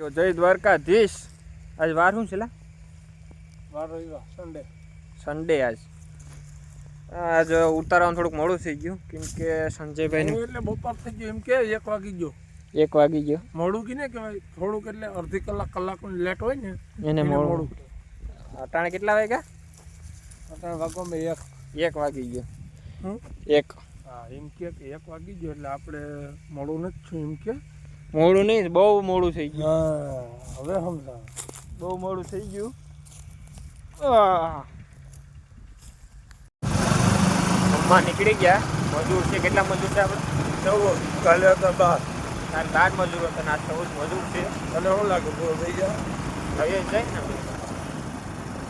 જય દ્વારકાધીશ. આજ વાર શું છે વાર રવિવાર સન્ડે સન્ડે આજ. આજ ઉતારવાનું થોડુંક મોડું થઈ ગયું કેમ કે સંજયભાઈનું એટલે બપોર થઈ ગયો એમ કે એક વાગી ગયો. એક વાગી ગયો. મોડું કે ને કહેવાય થોડુંક એટલે અડધી કલાક કલાક લેટ હોય ને એને મોડું. અટાણે કેટલા વાગ્યા? અત્યારે વાગવામાં એક. એક વાગી ગયો? એક. હા એમ કે એક વાગી ગયો એટલે આપણે મોડું નથી છું એમ કે. મોડું નહીં બહુ મોડું થઈ ગયું. હવે સમજા બહુ મોડું થઈ ગયું. આહ. નીકળી ગયા. મજૂર છે કેટલા મજૂર છે આપણે? ચૌદ. કાલે હતા બાર. તાર બાર મજૂર હતા ના આ ચૌદ મજૂર છે. તને શું લાગે પૂરો થઈ ગયા થઈ જાય ને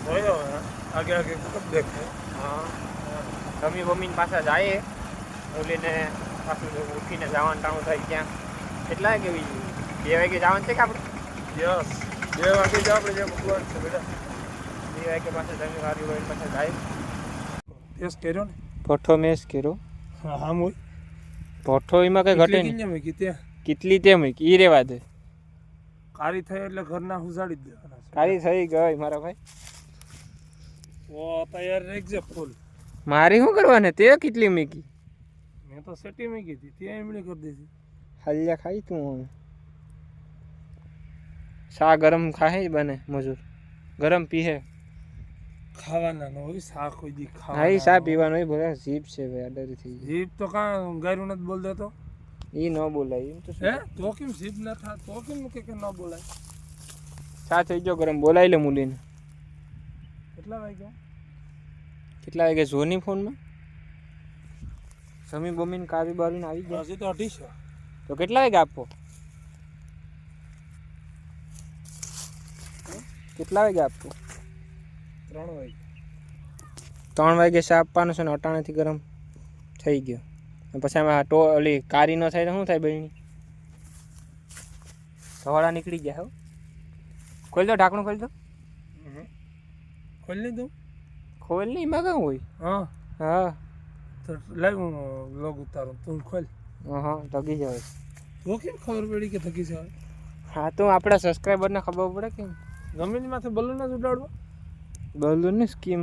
જોયો. આગે આગે કબ દેખે હા. રમી બમીન પાછા જાય ઓલીને પાછું ઉઠીને જવાનું ટાણું થાય ત્યાં. કેટલા વાગે બે વાગે જવાનું છે કે આપણે? યસ બે વાગે જ આપણે જે ભગવાન છે બેટા. બે વાગે પાછા જમી વારી હોય પાછા જાય. યસ કર્યો ને? ભઠ્ઠો મેસ કર્યો. હા હા મોય ભઠ્ઠો એમાં કઈ ઘટે નહીં. કેટલી તેમ ઈ રેવા દે. કારી થઈ એટલે ઘરના ઉજાડી જ દેવાના કારી થઈ ગઈ મારા ભાઈ. ઓ તૈયાર રાખજે ફૂલ. મારી શું કરવાને? તે કેટલી મૂકી? મેં તો સેટી મૂકી હતી. તે એમણે કરી દીધી. હાલ્યા ખાઈ તું હવે. શા ગરમ ખાહે બને મજૂર? ગરમ પીહે. ખાવાના નો હોય શા કોઈ દી ખાવા હા શા પીવાનો હોય. ભલે જીભ છે ભાઈ અડર થઈ જીભ તો કાં ગાયરું નથી બોલ દેતો ઈ ન બોલાય એમ તો હે? તો કેમ જીભ ના થા તો કેમ કે કે ન બોલાય? શા થઈ ગયો ગરમ બોલાય લે મુલીને. કેટલા વાગ્યા? કેટલા વાગે જોની ફોનમાં? સમી બમીન કાવી બારીને આવી ગયા? હજી તો અઢીસો તો કેટલા વાગે આપો? કેટલા વાગે આપો? ત્રણ વાગે. ત્રણ વાગે શા આપવાનો છે ને અટાણેથી ગરમ થઈ ગયો. પછી આમાં ટો ઓલી કારી ન થાય તો શું થાય બેની ધવાડા નીકળી ગયા હો. ખોલી દો ઢાંકણું ખોલી દો. ખોલી દઉં ખોલ નહીં એમાં કાં હોય? હા. હા. તો લાવ હું લોગ ઉતારું. તું ખોલ. હા ઢગી જાય તો કેમ ખબર પડી કે થકી છે હા તો આપણા સબસ્ક્રાઈબરને ખબર પડે કેમ ગમે માથે બલૂન જ ઉડાડવા? બોલું ની સ્કીમ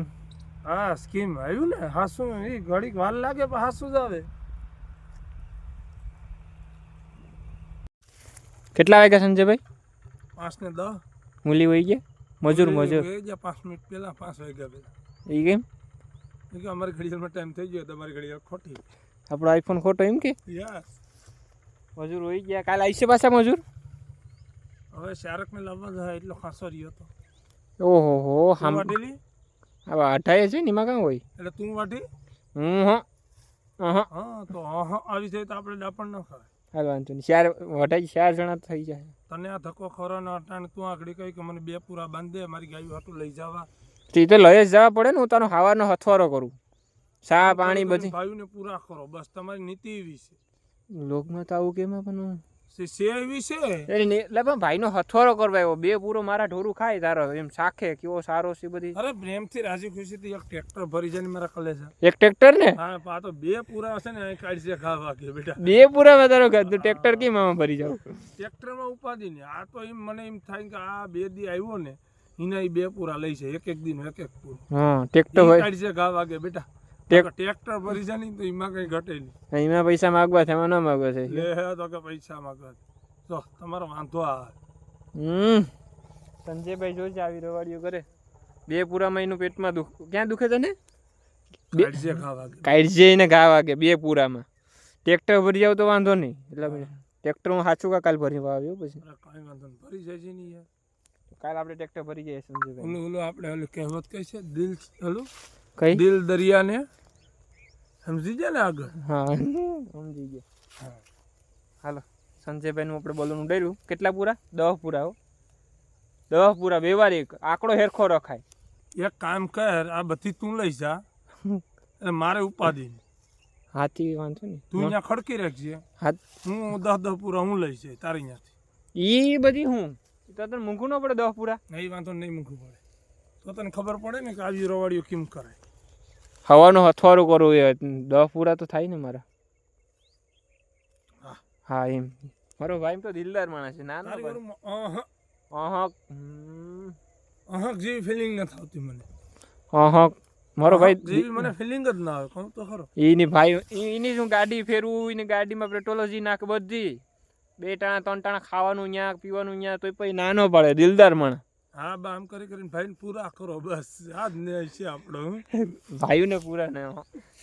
હા સ્કીમ આવ્યું ને હાસું. એ ઘડીક વાર લાગે પણ હાસું જ આવે. કેટલા વાગ્યા સંજયભાઈ પાંચ ને દસ મૂલી વહી ગયા? મજૂર મજૂર. પાંચ મિનિટ પહેલા પાંચ વાગ્યા પહેલા. એ કેમ? કેમ કે અમારી ઘડિયાળમાં ટાઈમ થઈ ગયો તમારી ઘડિયાળ ખોટી. આપણો આઈફોન ખોટો એમ કે? મજૂર વહી ગયા. કાલે આવી છે પાછા મજૂર? હવે શારકને લાવવા જાય એટલો ખાસો રહ્યો હતો ઓહો હો વાટેલી આવા અઢાઈ છે ને એમાં કાં હોય? એટલે તું વાટી હું હા. હા હા તો હા હા આવી જાય તો આપણે ડાપણ ન ખાય હાલ વાંધો નહીં. ચાર વઢાઈ ચાર જણા થઈ જાય. તને આ ધક્કો ખરો ને અટાણ તું આગળ કહી કે મને બે પૂરા બાંધ મારી ગાયું હાટું લઈ જવા. તે તો લઈ જ જવા પડે ને હું તારો હાવાનો હથવારો કરું. ચા પાણી બધી? ભાઈઓને પૂરા કરો. બસ તમારી નીતિ એવી છે. લોકમાં તો આવું કેમ પણ છે છે એવી છે? એટલે પણ ભાઈનો હથવારો કરવા બે પૂરો મારા ઢોરું ખાય તારો. એમ શાખે કેવો સારો છે બધી. અરે પ્રેમથી રાજી ખુશીથી એક ટ્રેક્ટર ભરી જાય મારા કલે છે એક ટ્રેક્ટર ને? હા તો બે પૂરા હશે ને અહીં કાઢશે ખાવા કે બેટા. બે પૂરા માં તારો ઘર ટ્રેક્ટર કેમ આમાં ભરી જાવ? ટ્રેક્ટરમાં ઉપાધિ ને. આ તો એમ મને એમ થાય કે આ બે દી આવ્યો ને એના બે પૂરા લઈ છે એક એક દિન એક એક પૂરો. હા ટ્રેક્ટર કાઢશે ઘા વાગે બેટા. ટ્રેક્ટર ભરી જાય ને તો એમાં કઈ ઘટે નહીં. એમાં પૈસા માગવા છે એમાં ન માગવા છે. લે તો કે પૈસા માંગવા તો તમારો વાંધો આ હમ. સંજયભાઈ જોજે આવી રવાડીઓ કરે. બે પૂરા મહિનું પેટમાં દુખ ક્યાં દુખે તને? કાઢજે ને ઘા વાગે બે પૂરામાં. ટ્રેક્ટર ભરી જાવ તો વાંધો નહીં. એટલે ટ્રેક્ટર હું સાચું કા કાલ ભરી આવ્યો પછી? કાંઈ વાંધો નહીં. ભરી જાય છે નહીં યાર. કાલ આપણે ટ્રેક્ટર ભરી જઈએ સંજયભાઈ. ઓલું ઓલું આપણે ઓલું કહેવત કઈ છે? દિલ ઓલું કઈ? દિલ દરિયાને સમજી ગયા ને આગળ? હા સમજી ગયા. હાલો સંજયભાઈનું આપણે બોલવાનું ડર્યું કેટલા પૂરા? દહ પૂરા હો. દહ પૂરા વ્યવહાર એક. આંકડો હેરખો રખાય. એક કામ કર આ બધી તું લઈ જા. અને મારે ઉપાધિ હાથી વાંધો ને તું અહીંયા ખડકી રાખજે. હું દસ દહ પૂરા હું લઈ જાય તારી અહીંયાથી. એ બધી હું? તો તને મૂકવું ન પડે દહ પૂરા? નહીં વાંધો નહીં મૂકવું પડે. તો તને ખબર પડે ને કે આવી રવાડીઓ કેમ કરાય હવાનો હથવારો કરવો એ દહ પૂરા તો થાય ને મારા. હા. એમ. મારો ભાઈ તો દિલદાર માણસ છે. ના ના તારી ભાઈ. ઘરમાં અહં. અહક. જેવી ફિલિંગ નથી આવતી મને. અહક. મારો ભાઈ મને ફિલિંગ જ ના આવે કહું તો ખરો. એની ભાઈ એની શું ગાડી ફેરવું? એની ગાડીમાં પેટ્રોલોજી નાખ બધી. બે ટાણા ત્રણ ટાણા ખાવાનું ન્યા પીવાનું ન્યા તોય પછી નાનો પડે. દિલદાર માણસ. હા બા આમ કરી કરીને ભાઈને પૂરા કરો બસ. આ જ ન્યાય છે આપણો. ભાઈઓને પૂરા ને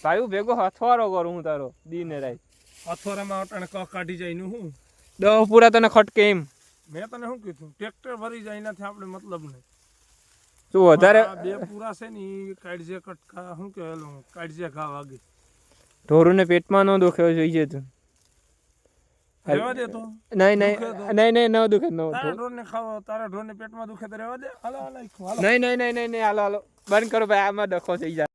ભાઈઓ ભેગો હથવારો કરું હું તારો દીને રાત અથવારામાં અટાણે ક કાઢી જાય નું હું? દહ પૂરા તને ખટકે એમ. મેં તને શું કીધું? ટ્રેક્ટર ભરી જાય એનાથી આપણે મતલબ નહીં. તું વધારે બે પૂરા છે ને એ કાઢજે કટકા શું કહેલું કાઢજે ઘા વાગે. ઢોરુને પેટમાં ન દુખ્યો જોઈએ તું રહેવા દે તો. નહીં નહીં નહીં નહીં ન દુખે ન તારા ઢોરને ખાવો તારા ઢોરને પેટમાં દુખે તો રહેવા દે. હાલો હાલો હાલો. નહીં નહીં નહીં નહીં નહીં હાલો હાલો. બંધ કરો ભાઈ આમાં ડખો થઈ જાય.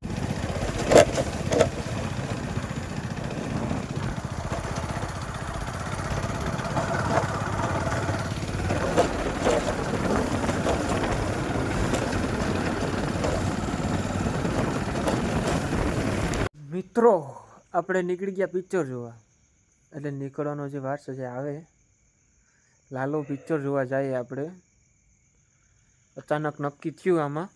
મિત્રો આપણે નીકળી ગયા પિક્ચર જોવા. એટલે નીકળવાનો જે વાર છે જે આવે, લાલો પિક્ચર જોવા જઈએ આપણે. અચાનક નક્કી થયું આમાં.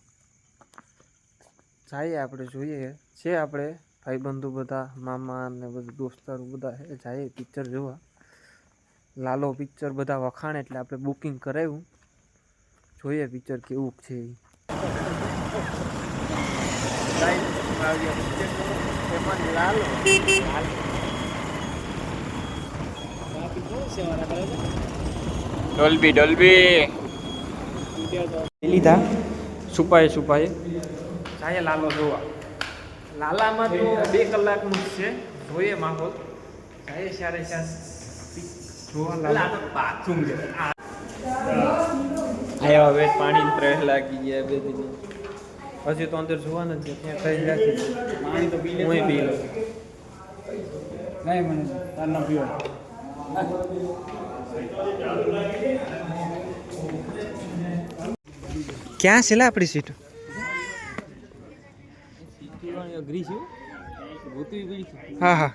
જઈએ આપણે, જોઈએ છે આપણે. ભાઈબંધુ બધા, મામા ને બધા દોસ્તારો બધા એ જઈએ પિક્ચર જોવા. લાલો પિક્ચર બધા વખાણ એટલે આપણે બુકિંગ કરાવ્યું જોઈએ પિક્ચર કેવું છે એમાં લાલો. Dolby Dolby. લીધા. છુપાય છુપાય. જાય લાલો જોવા. લાલામાં તો બે કલાકનું જ છે. જોઈએ માહોલ. જાય સારે સાર જોવા લાલા. બાથરૂમ છે. આયા હવે પાણી ત્રણ લાગી ગયા બે દિન. પછી તો અંદર જોવા નથી ત્યાં કઈ લાગી પાણી તો પી હું પી લઉં નહીં મને તાર ના પીવા ક્યાં છે આપણી સીટ? હા હા.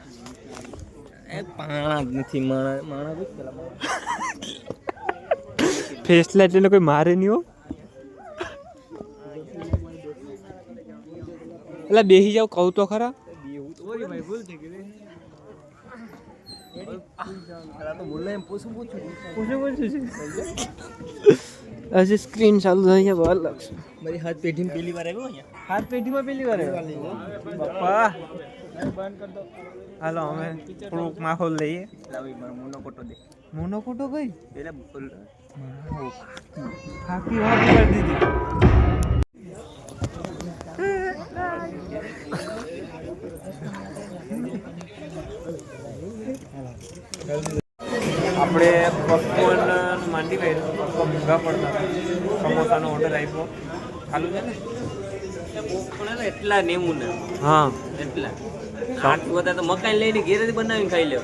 પાણા જ નથી માણા માણા એટલે કોઈ મારે નહીં હો. એટલે બેસી જાવ કહું તો ખરા. હજી સ્ક્રીન ચાલુ થઈ ગયા બહાર લાગશે મારી હાથ પેઢી પેલી વાર આવ્યો અહીંયા હાથ પેઢીમાં પેલી વાર બાપા હાલો અમે થોડુંક માહોલ લઈએ લાવી મારો મોનો કોટો દે મોનો કોટો કઈ પેલા બોલ ફાકી વાત કરી દીધી આપણે પપકોર્ન માંડી ગઈ પકવાન મોંઘા પડતા સમોસાનો ઓર્ડર આપ્યો. ચાલુ છે ને? એટલા નેવું ને હા. એટલા. આઠ બધા તો મકાઈ લઈને ઘેરેથી બનાવીને ખાઈ લે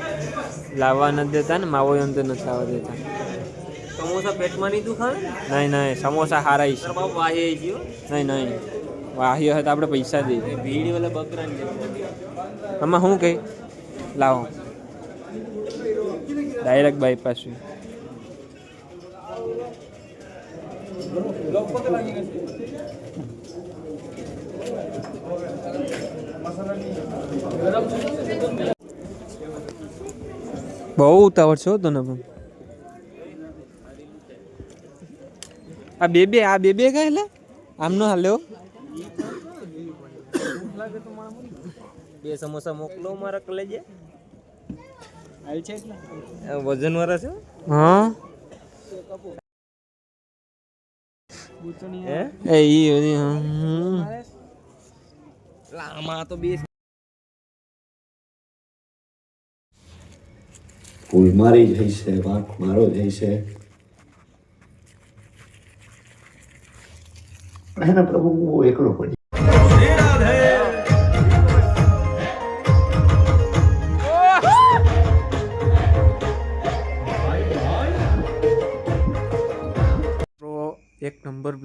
લાવવા નથી દેતા ને માવો એમ તો નથી લાવવા દેતા. સમોસા પેટમાં નહીં દુખાવે નહીં નહીં સમોસા હારા છે. બાપ વાહે ગયો. નહીં નહીં. વાહ્યો હોય તો આપણે પૈસા દઈએ. ભીડ વાળા બકરાની આમાં શું કહી? લાવો. ડાયરેક્ટ બાયપાસ બહુ ઉતાવળ છે હો તને પણ. આ બે બે આ બે બે કઈ એટલે આમનો હાલ્યો બે સમોસા મોકલો મારા કલેજે. વજન વાળા છે? હા. એ ઈ બધી. તો બે ફૂલ મારી જઈ છે વાંક મારો જઈ છે એના પ્રભુ એકલો પડી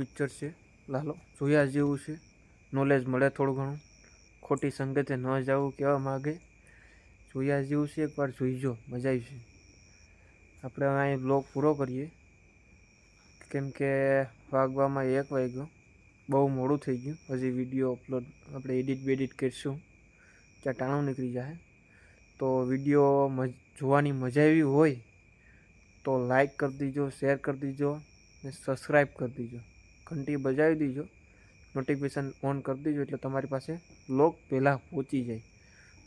પિક્ચર છે. લાલો, જોયા જેવું છે. નોલેજ મળે થોડું ઘણું. ખોટી સંગતે ન જવું કહેવા માગે. જોયા જેવું છે, એકવાર જોઈજો. મજા આવશે આપણે અહીં બ્લોગ પૂરો કરીએ. કેમ કે વાગવામાં એક વાગ્યો. બહુ મોડું થઈ ગયું. હજી વીડિયો અપલોડ આપણે એડિટ બેડિટ કરીશું. ત્યાં ટાણું નીકળી જાય. તો વીડિયો મજ, જોવાની મજા આવી હોય તો લાઈક કરી દીજો શેર કરી દીજો ને સબસ્ક્રાઈબ કરી દીજો. ઘંટી બજાવી દીજો. નોટિફિકેશન ઓન કરી દીજો એટલે તમારી પાસે વ્લોગ પહેલાં પહોંચી જાય.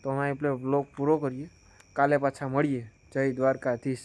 તો અમે આપણે વ્લોગ પૂરો કરીએ. કાલે પાછા મળીએ. જય દ્વારકાધીશ.